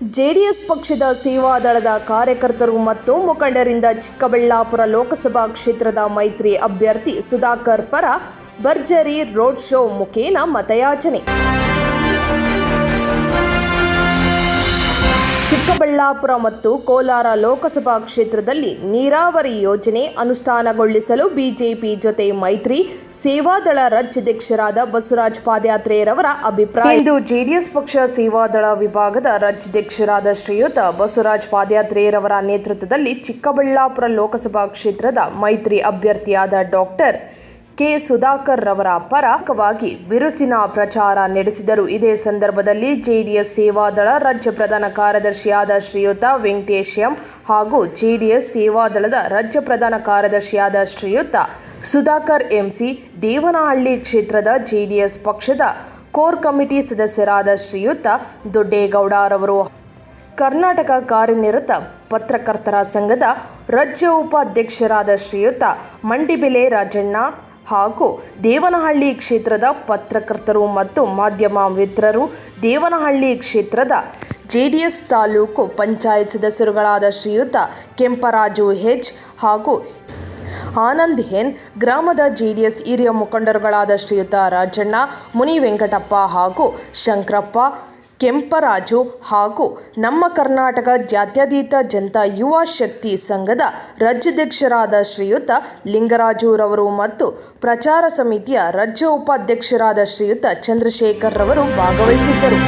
JDS ಪಕ್ಷದ ಸೇವಾದಳದ ಕಾರ್ಯಕರ್ತರು ಮತ್ತು ಮುಖಂಡರಿಂದ ಚಿಕ್ಕಬಳ್ಳಾಪುರ ಲೋಕಸಭಾ ಕ್ಷೇತ್ರದ ಮೈತ್ರಿ ಅಭ್ಯರ್ಥಿ ಸುಧಾಕರ್ ಪರ ಭರ್ಜರಿ ರೋಡ್ ಶೋ ಮುಖೇನ ಮತಯಾಚನೆ. ಚಿಕ್ಕಬಳ್ಳಾಪುರ ಮತ್ತು ಕೋಲಾರ ಲೋಕಸಭಾ ಕ್ಷೇತ್ರದಲ್ಲಿ ನೀರಾವರಿ ಯೋಜನೆ ಅನುಷ್ಠಾನಗೊಳಿಸಲು ಬಿಜೆಪಿ ಜೊತೆ ಮೈತ್ರಿ, ಸೇವಾದಳ ರಾಜ್ಯಾಧ್ಯಕ್ಷರಾದ ಬಸವರಾಜ ಪಾದಯಾತ್ರೆಯರವರ ಅಭಿಪ್ರಾಯ. ಇಂದು ಜೆಡಿಎಸ್ ಪಕ್ಷ ಸೇವಾದಳ ವಿಭಾಗದ ರಾಜ್ಯಾಧ್ಯಕ್ಷರಾದ ಶ್ರೀಯುತ ಬಸವರಾಜ್ ಪಾದಯಾತ್ರೆಯರವರ ನೇತೃತ್ವದಲ್ಲಿ ಚಿಕ್ಕಬಳ್ಳಾಪುರ ಲೋಕಸಭಾ ಕ್ಷೇತ್ರದ ಮೈತ್ರಿ ಅಭ್ಯರ್ಥಿಯಾದ ಡಾಕ್ಟರ್ ಕೆ ಸುಧಾಕರ್ ರವರ ಪರವಾಗಿ ಬಿರುಸಿನ ಪ್ರಚಾರ ನಡೆಸಿದರು. ಇದೇ ಸಂದರ್ಭದಲ್ಲಿ ಜೆಡಿಎಸ್ ಸೇವಾದಳ ರಾಜ್ಯ ಪ್ರಧಾನ ಕಾರ್ಯದರ್ಶಿಯಾದ ಶ್ರೀಯುತ ವೆಂಕಟೇಶ್ ಎಂ ಹಾಗೂ ಜೆಡಿಎಸ್ ಸೇವಾದಳದ ರಾಜ್ಯ ಪ್ರಧಾನ ಕಾರ್ಯದರ್ಶಿಯಾದ ಶ್ರೀಯುತ ಸುಧಾಕರ್ ಎಂಸಿ ದೇವನಹಳ್ಳಿ ಕ್ಷೇತ್ರದ ಜೆಡಿಎಸ್ ಪಕ್ಷದ ಕೋರ್ ಕಮಿಟಿ ಸದಸ್ಯರಾದ ಶ್ರೀಯುತ ದೊಡ್ಡೇಗೌಡರವರು. ಕರ್ನಾಟಕ ಕಾರ್ಯನಿರತ ಪತ್ರಕರ್ತರ ಸಂಘದ ರಾಜ್ಯ ಉಪಾಧ್ಯಕ್ಷರಾದ ಶ್ರೀಯುತ ಮಂಡಿಬೆಲೆ ರಾಜಣ್ಣ ಹಾಗೂ ದೇವನಹಳ್ಳಿ ಕ್ಷೇತ್ರದ ಪತ್ರಕರ್ತರು ಮತ್ತು ಮಾಧ್ಯಮ ಮಿತ್ರರು ದೇವನಹಳ್ಳಿ ಕ್ಷೇತ್ರದ J D S taluk panchayat ಸದಸ್ಯರುಗಳಾದ ಶ್ರೀಯುತ ಕೆಂಪರಾಜು ಹೆಚ್ ಹಾಗೂ ಆನಂದ್ ಹೆನ್ ಗ್ರಾಮದ ಜೆ ಡಿ ಎಸ್ ಹಿರಿಯ ಮುಖಂಡರುಗಳಾದ ಶ್ರೀಯುತ ರಾಜಣ್ಣ ಮುನಿ ವೆಂಕಟಪ್ಪ ಹಾಗೂ ಶಂಕರಪ್ಪ ಕೆಂಪರಾಜು ಹಾಗೂ ನಮ್ಮ ಕರ್ನಾಟಕ ಜಾತ್ಯತೀತ ಜನತಾ ಯುವ ಶಕ್ತಿ ಸಂಘದ ರಾಜ್ಯಾಧ್ಯಕ್ಷರಾದ ಶ್ರೀಯುತ ಲಿಂಗರಾಜುರವರು ಮತ್ತು ಪ್ರಚಾರ ಸಮಿತಿಯ ರಾಜ್ಯ ಉಪಾಧ್ಯಕ್ಷರಾದ ಶ್ರೀಯುತ ಚಂದ್ರಶೇಖರ್ ರವರು ಭಾಗವಹಿಸಿದ್ದರು.